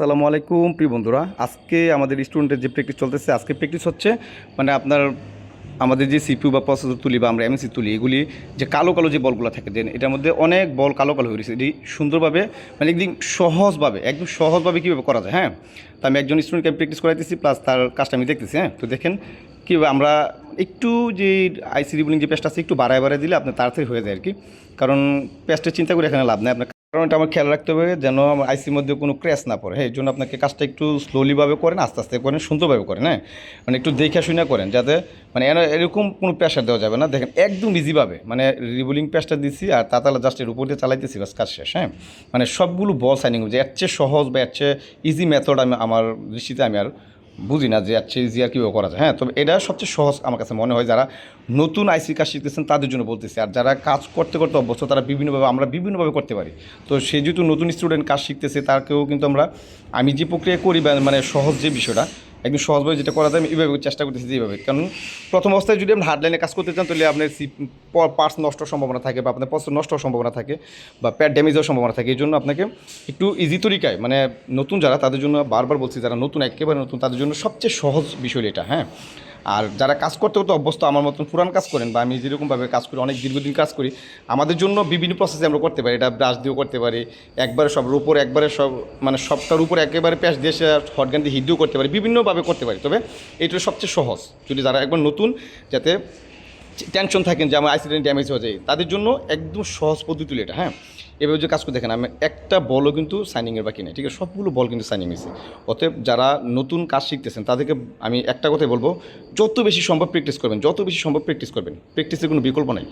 আসসালামু আলাইকুম, প্রিয় বন্ধুরা। আজকে আমাদের স্টুডেন্টের যে প্র্যাকটিস চলতেছে, আজকে প্র্যাকটিস হচ্ছে মানে আপনার আমাদের যে সিপিউ বা প্রসেসর তুলি বা আমরা এমএসি তুলি, এগুলি যে কালো কালো যে বলগুলো থাকে যে এটার মধ্যে অনেক বল কালো কালো হয়ে গেছে। এটি সুন্দরভাবে মানে একদম সহজভাবে একদম সহজভাবে কীভাবে করা যায় হ্যাঁ? তো আমি একজন স্টুডেন্টকে প্র্যাকটিস করাইতেছি প্লাস তার কাজটা আমি দেখতেছি হ্যাঁ? তো দেখেন কীভাবে আমরা একটু যে আইসি রিবুলিং যে পেস্টটা আছে, একটু বাড়ায় বাড়ায় দিলে আপনার তাড়াতাড়ি হয়ে যায় আর কি। কারণ পেস্টের চিন্তা করে এখানে লাভ নেই, আপনার কারণ এটা আমার খেয়াল রাখতে হবে যেন আমার আইসির মধ্যে কোনো ক্র্যাশ না পড়ে। হ্যাঁ এই জন্য আপনাকে কাজটা একটু স্লোলিভাবে করেন, আস্তে আস্তে করেন, সুন্দরভাবে করেন হ্যাঁ? মানে একটু দেখে শুনে করেন যাতে মানে এর- এরকম কোনো প্রেশার দেওয়া যাবে না। দেখেন, একদম ইজিভাবে মানে রিবুলিং প্রেসটা দিচ্ছি আর তাতালা জাস্ট এর উপর দিয়ে চালাইতেছি, বাস কাজ শেষ হ্যাঁ? মানে সবগুলো বল সাইনিং যে এর চেয়ে সহজ বা এর চেয়ে ইজি মেথড আমি আমার দৃষ্টিতে আমি আর বুঝি না যে আচ্ছা ইজি আর কীভাবে করা যায়। হ্যাঁ তবে এটা সবচেয়ে সহজ আমার কাছে মনে হয় যারা নতুন আইসি কাজ শিখতেছেন তাদের জন্য বলতেছি। আর যারা কাজ করতে করতে অভ্যস্ত, তারা বিভিন্নভাবে, আমরা বিভিন্নভাবে করতে পারি। তো সে যেহেতু নতুন স্টুডেন্ট কাজ শিখতেছে, তাকেও কিন্তু আমরা, আমি যে প্রক্রিয়া করি মানে সহজ যে বিষয়টা একদম সহজভাবে যেটা করা যায়, আমি এইভাবে চেষ্টা করতেছি এইভাবে। কারণ প্রথম অবস্থায় যদি আপনি হার্ডলাইনে কাজ করতে চান, তাহলে আপনার পার্টস নষ্ট সম্ভাবনা থাকে বা আপনার পশ্চ নষ্ট সম্ভাবনা থাকে বা প্যাড ড্যামেজ হওয়ার সম্ভাবনা থাকে। এই জন্য আপনাকে একটু ইজি তরিকায় মানে নতুন যারা, তাদের জন্য বারবার বলছি, যারা নতুন, একেবারে নতুন, তাদের জন্য সবচেয়ে সহজ বিষয় এটা হ্যাঁ? আর যারা কাজ করতে করতে অভ্যস্ত, আমার মতন পুরান কাজ করেন বা আমি যেরকমভাবে কাজ করি, অনেক দীর্ঘদিন কাজ করি, আমাদের জন্য বিভিন্ন প্রসেসে আমরা করতে পারি। এটা ব্রাশ দিয়েও করতে পারি, একবারে সব উপর, একবারে সব মানে সবটার উপর একেবারে প্যাঁচ দিয়ে হটগান দিয়ে হিট দিয়েও করতে পারি, বিভিন্নভাবে করতে পারি। তবে এটা সবচেয়ে সহজ। যদি যারা একবার নতুন, যাতে টেনশন থাকেন যে আমার আইসিডেন্ট ড্যামেজ হয়ে যায়। তাদের জন্য একদম সহজ পদ্ধতি এটা হ্যাঁ? এভাবে যে কাজ করে দেখেন, আমি একটা বলও কিন্তু সাইনিংয়ের বাকি নেই, ঠিক আছে? সবগুলো বল কিন্তু সাইনিং হয়েছে অতএব যারা নতুন কাজ শিখতেছেন, তাদেরকে আমি একটা কথাই বলব, যত বেশি সম্ভব প্র্যাকটিস করবেন, যত বেশি সম্ভব প্র্যাকটিস করবেন। প্র্যাকটিসের কোনো বিকল্প নাই।